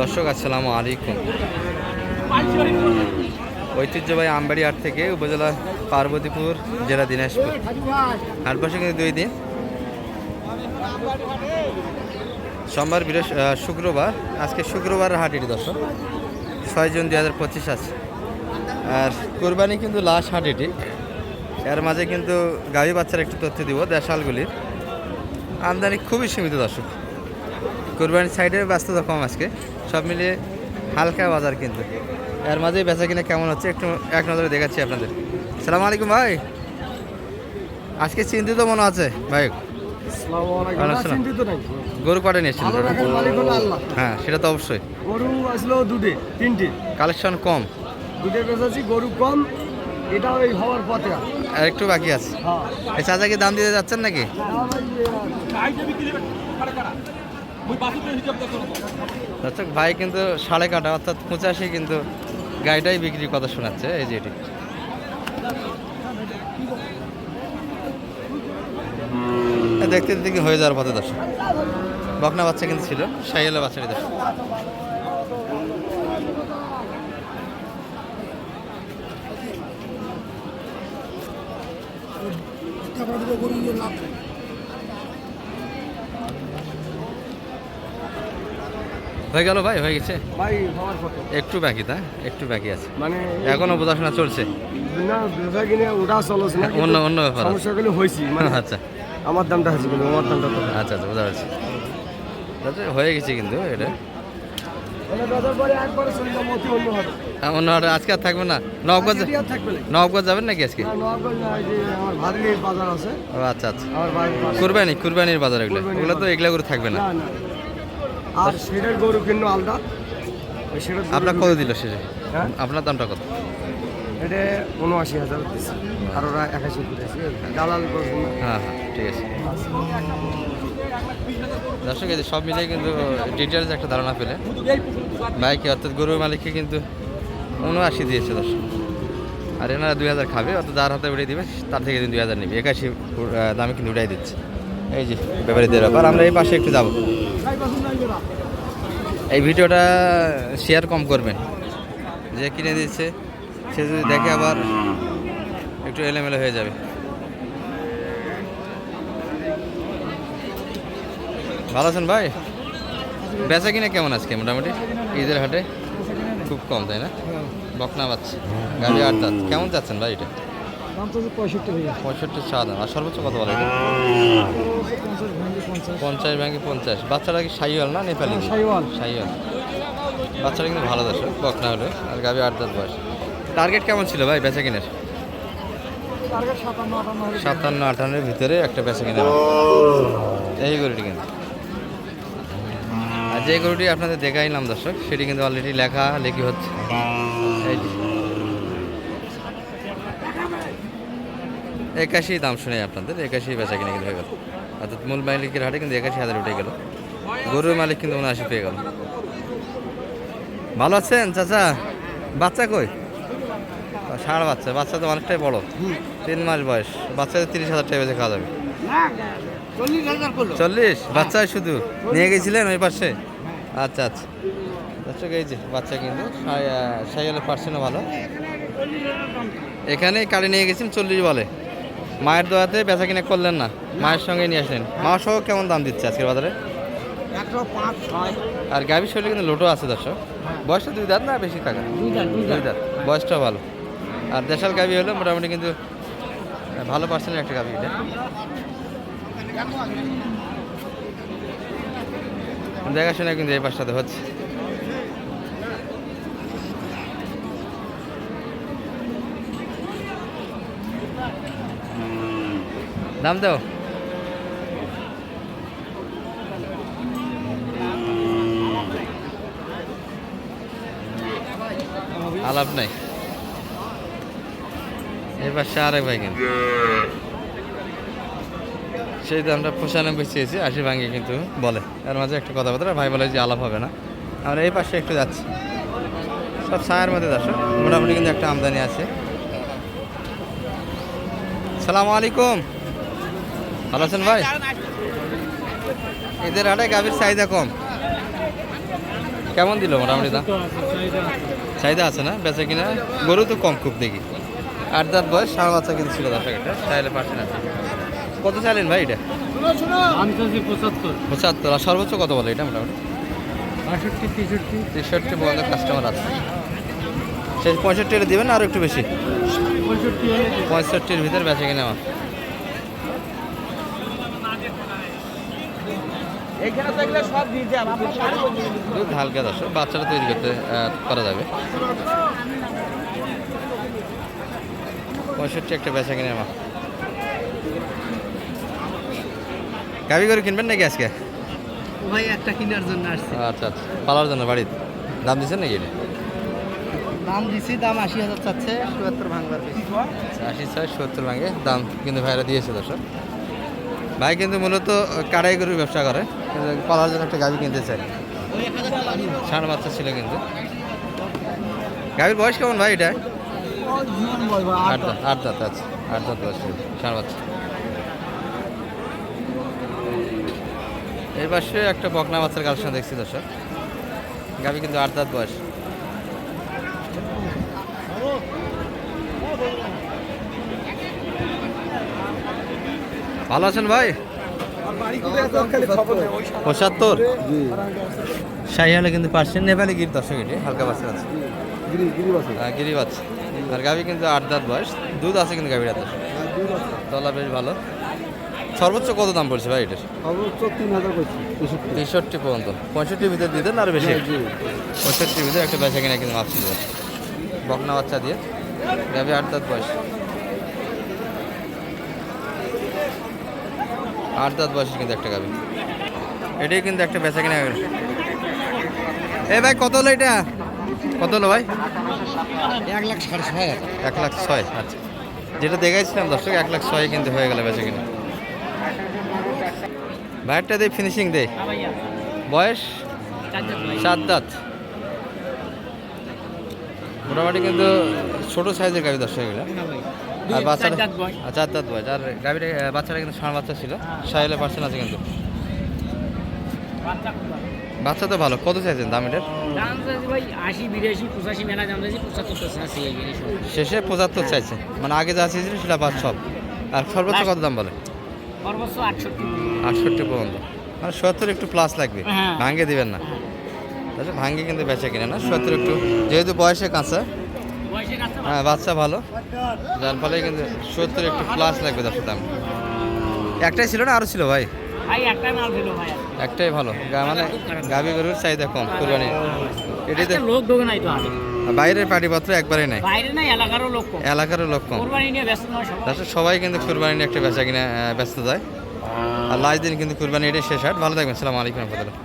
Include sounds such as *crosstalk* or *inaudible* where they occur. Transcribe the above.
দর্শক, আসসালামু আলাইকুম। ঐতিহ্যবাহী আমবাড়ি হাট থেকে উপজেলা পার্বতীপুর, জেলা দিনাজপুর। হাট বসে কিন্তু দুই দিন। সোমবার শুক্রবার, আজকে শুক্রবার হাট এটি দর্শক। ছয় জুন দুই হাজার পঁচিশ আছে। আর কোরবানি কিন্তু লাস্ট হাট এটি এর মাঝে কিন্তু গাভী বাচ্চার একটু তথ্য দিব, দেশালগুলির। আমদানি খুবই সীমিত দর্শক। কোরবানির সাইডে ব্যস্ততা কম আজকে। সব মিলিয়ে হালকা বাজার কিন্তু। এর মাঝে বেচা কিনা কেমন হচ্ছে? একটু এক নজরে দেখাচ্ছি আপনাদের। সালাম আলাইকুম ভাই। আজকে চিন্তিত মনে আছে? ভাই? গরু কটা নিয়েছিল আল্লাহ। হ্যাঁ সেটা তো অবশ্যই। গরু আসলো দুটে তিনটে। কালেকশন কম? দুটে বেচাচ্ছি গরু কম। এটা ওই হওয়ার পথে। আর একটু বাকি আছে? হ্যাঁ। এই চাচাকে দাম দিতে যাচ্ছেন নাকি? দর্শক ভাই কিন্তু সাড়ে কাটা অর্থাৎ পঁচাশি কিন্তু গাড়িটাই বিক্রির কথা শোনাচ্ছে এই যে এটি। দেখতে দেখতে হয়ে যাওয়ার পথে দর্শক। বকনা বাচ্চা কিন্তু ছিল সাইয়েলা বাচ্চাটি দর্শক। হয়ে গেল ভাই হয়ে গেছে। ভাই হওয়ার পথে। একটু বাকি তা? একটু বাকি আছে। মানে এখনও বোঝাশোনা চলছে? না বেচা কিনে ওটা চলছে না অন্য অন্য ব্যাপার। সমস্যাগুলো হয়েছি মানে *laughs* আচ্ছা। আমার দামটা হয়েছে কিন্তু আমার দামটা আচ্ছা আচ্ছা বোঝা যাচ্ছে। তাতে হয়ে গেছে কিন্তু এটা। আজকে আর থাকবে না? নবগঞ্জ থাকবে না। নবগঞ্জ যাবেন নাকি আজকে? আচ্ছা আচ্ছা। কুরবানি কুরবানির বাজার এগুলো। ওগুলো তো এগুলো করে থাকবে না। আর সেটার গরু কিনো আলাদা। সেটার আপনার কত দিল শেষে হ্যাঁ? আপনার দামটা কত? এটা উনআশি হাজার দিচ্ছে আর ওরা একাশি করেছে দালাল হ্যাঁ হ্যাঁ ঠিক আছে। দর্শক এই সব মিলিয়ে কিন্তু ডিটেলস একটা ধারণা পেলে। বাইকে অর্থাৎ গরুর মালিককে কিন্তু উনআশি দিয়েছে দর্শক। আর এনারা দুই হাজার খাবে অর্থাৎ যার হাতে উঠিয়ে দিবে তার থেকে দুই হাজার নেবে। একাশি দামে কিন্তু উঠাই দিচ্ছে। এই যে ব্যাপারীদের ব্যাপার, আমরা এই পাশে একটু যাব। এই ভিডিওটা শেয়ার কম করবেন। যে কিনে দিচ্ছে, সে যদি দেখে আবার একটু এলোমেলো হয়ে যাবে। ভালো আছেন ভাই? বেচা কিনা কেমন আজকে মোটামুটি? ঈদের হাটে? খুব কম, তাই না? বকনা পাচ্ছে গাড়ি আট কেমন যাচ্ছেন ভাই এটা? দাম তো পঁয়ষট্টি হয়ে পঁয়ষট্টি চা দাম। আর সর্বোচ্চ কত বলে? পঞ্চাশ ব্যাংকে পঞ্চাশ। বাচ্চারা কি সাইওয়াল না নেপালি? সাইওয়াল। সাইওয়াল। বাচ্চারা কিন্তু ভালো দশ বকনা হলে। আর গাবি আট দাঁত বয়স। টার্গেট কেমন ছিল ভাই বেচা কিনের? সাতান্ন আটান্নের ভিতরে একটা বেচা কিনে। এই গরুটি কিন্তু। আর যে গরুটি আপনাদের দেখাইলাম দর্শক সেটি কিন্তু অলরেডি লেখা লেখি হচ্ছে। এই একাশি দাম শুনে আপনাদের, একাশি বেচা কিনে কিন্তু হয়ে গেল। অর্থাৎ মূল মালিকের হাটে কিন্তু একাশি হাজার উঠে গেল। গরুর মালিক কিন্তু উনআশি পেয়ে গেল। ভালো আছেন চাচা? বাচ্চা কই? ষাঁড় বাচ্চা বাচ্চা তো অনেকটাই বড়। তিন মাস বয়স বাচ্চাদের তিরিশ হাজার টাকা বেঁচে খাওয়া যাবে। চল্লিশ? বাচ্চা শুধু? নিয়ে গেছিলেন ওই পাশে? আচ্ছা আচ্ছা। দর্শক এই যে বাচ্চা কিন্তু সাইকেলের পার্সেন্টও ভালো। এখানে কালি নিয়ে গেছেন চল্লিশ বলে। মায়ের দোয়াতে বেচা কিনে করলেন না। মায়ের সঙ্গে নিয়ে আসলেন। মা সহ কেমন দাম দিচ্ছে আজকের বাজারে? আর গাভীর শরীরে কিন্তু লোটো আছে দর্শক। বয়সটা দুই দাঁত না বেশি থাকা দুই দাঁত দুই দুই দাঁত। বয়সটা ভালো। আর দেশাল গাভী হলো মোটামুটি কিন্তু ভালো পার্সেন্টের একটা গাভী এটা। দেখাশোনা কিন্তু এই পাশটাতে হচ্ছে। দাম দাও। আলাপ নাই। এই পাশে আরেক ভাই কিন্তু। সেই দামটা পঁচানব্বই চেয়েছি, আশি ভাঙে কিন্তু বলে। এর মাঝে একটা কথাবার্তা, ভাই বলে যে আলাপ হবে না। আমরা এই পাশে একটু যাচ্ছি। সব ছায়ের মধ্যে দর্শক, মোটামুটি কিন্তু একটা আমদানি আছে। সালাম আলাইকুম। ভালো আছেন ভাই? এদের হাটে গাভীর চাহিদা কম। কেমন দিল মোটামুটি দাম? চাহিদা আছে না? বেচা কিনা? গরু তো কম খুব দেখি। আট দাঁত বয়স সাড়ে বাচ্চা কিন্তু ছিল দশ টাকাটা। চাইলে পারছেন আছে কত চাইলেন ভাই এটা? পঁচাত্তর। আর সর্বোচ্চ কত বলে এটা মোটামুটি? বাষট্টি তেষট্টি। তেষট্টি পর্যন্ত কাস্টমার আছে। সেই পঁয়ষট্টি দেবেন আর একটু বেশি? পঁয়ষট্টি পঁয়ষট্টির ভিতরে বেচা কিনা আমার এখানে থাকলে সব দিয়ে যাব দুধ হালকা দশ বাচ্চাটা তৈরি করতে করা যাবে। পঁয়ষট্টি একটা বেচা কিনে আমার। গাবি করে কিনবেন নাকি আজকে? ভাই একটা কেনার জন্য আসছে। আচ্ছা আচ্ছা। পালার জন্য বাড়িতে দাম দিচ্ছেন নাকি দাম দিছি দাম আশি হাজার চাচ্ছে চুয়াত্তর ভাঙবার আচ্ছা, আশি ছয় সত্তর ভাঙে। দাম কিন্তু ভাইরা দিয়েছে দর্শক। ভাই কিন্তু মূলত কাড়াই গরুর ব্যবসা করে। পালার জন্য একটা গাভি কিনতে চাই। ষাঁড় বাচ্চা ছিল কিন্তু। গাভির বয়স কেমন ভাই এটা? আট দাঁত আট দাঁত আছে আট দাঁত বয়স ষাঁড় বাচ্চা এই পাশে একটা বকনা বাচ্চার কালেকশন দেখছি দর্শক। গাভি কিন্তু আট দাঁত বয়স। ভালো আছেন ভাই? পঁচাত্তর? শাহিয়ালে কিন্তু পার্সেন্ট নেপালি গির দর্শক এটি হালকা বাচ্চা আছে। হ্যাঁ, গিরি বাচ্চা আর গাভি কিন্তু আট দাঁত বয়স দুধ আছে কিন্তু গাভির হাতে। তলা বেশ ভালো। সর্বোচ্চ কত দাম পড়ছে ভাই এটার? সর্বোচ্চ তিন হাজার তেষট্টি পর্যন্ত। পঁয়ষট্টির ভিতরে দিতেন আরও বেশি। পঁয়ষট্টির ভিতরে একটা বেচা কিনা কিন্তু মাপছিল বকনা বাচ্চা দিয়ে। গাভি আট দাঁত বয়স। আট দাঁত বয়সের কিন্তু একটা গাভি। এটাই কিন্তু একটা বেচা কিনা গেল এ ভাই কত হলো এটা? কত হলো ভাই? এক লাখ সাড়ে ছয় এক লাখ ছয় আচ্ছা। যেটা দেখাইছিলাম দর্শক এক লাখ ছয় কিন্তু হয়ে গেল বেচা কিনা। ভাইয়েরটা দে ফিনিশিং দে। বয়স? সাত দাঁত। মোটামুটি কিন্তু ছোটো সাইজের গাভি দর্শক এগুলো। আর বাচ্চারা চার দাঁত বয়স। আর গাভিটা বাচ্চারা কিন্তু ষাঁড় বাচ্চা ছিল। সাইলে পার্সেন্ট আছে কিন্তু। বাচ্চা তো ভালো। কত চাইছেন দাম এটার? শেষে পঁচাত্তর চাইছে। মানে আগে যা চেয়েছিল সেটা পাঁচ সব। আর সর্বোচ্চ কত দাম বলে? আটষট্টি। পর্যন্ত। মানে সত্তর একটু প্লাস লাগবে। হ্যাঁ। ভাঙ্গে দিবেন না। আচ্ছা ভাঙ্গে কিন্তু বেচা কিনে না। সত্তর একটু যেহেতু বয়সে কাঁচা হ্যাঁ বাচ্চা ভালো। যার ফলে কিন্তু সত্তর একটু প্লাস লাগবে দশ দাম একটাই ছিল না আরও ছিল ভাই? একটাই ভালো। মানে গাভি গরুর চাহিদা কম কোরবানি। এটাই তো লোক ঢোকে নাই তো বাইরের পাটিপত্র একবারে নাই। এলাকারও লোক কম। তাছাড়া সবাই। কিন্তু কুরবানি নিয়ে একটা বেচা কিনা ব্যস্ত যায়। আর লাস্ট দিন কিন্তু কুরবানি এটাই শেষ হাট ভালো থাকবেন সালাম আলাইকুম রহমতুল্লাহ।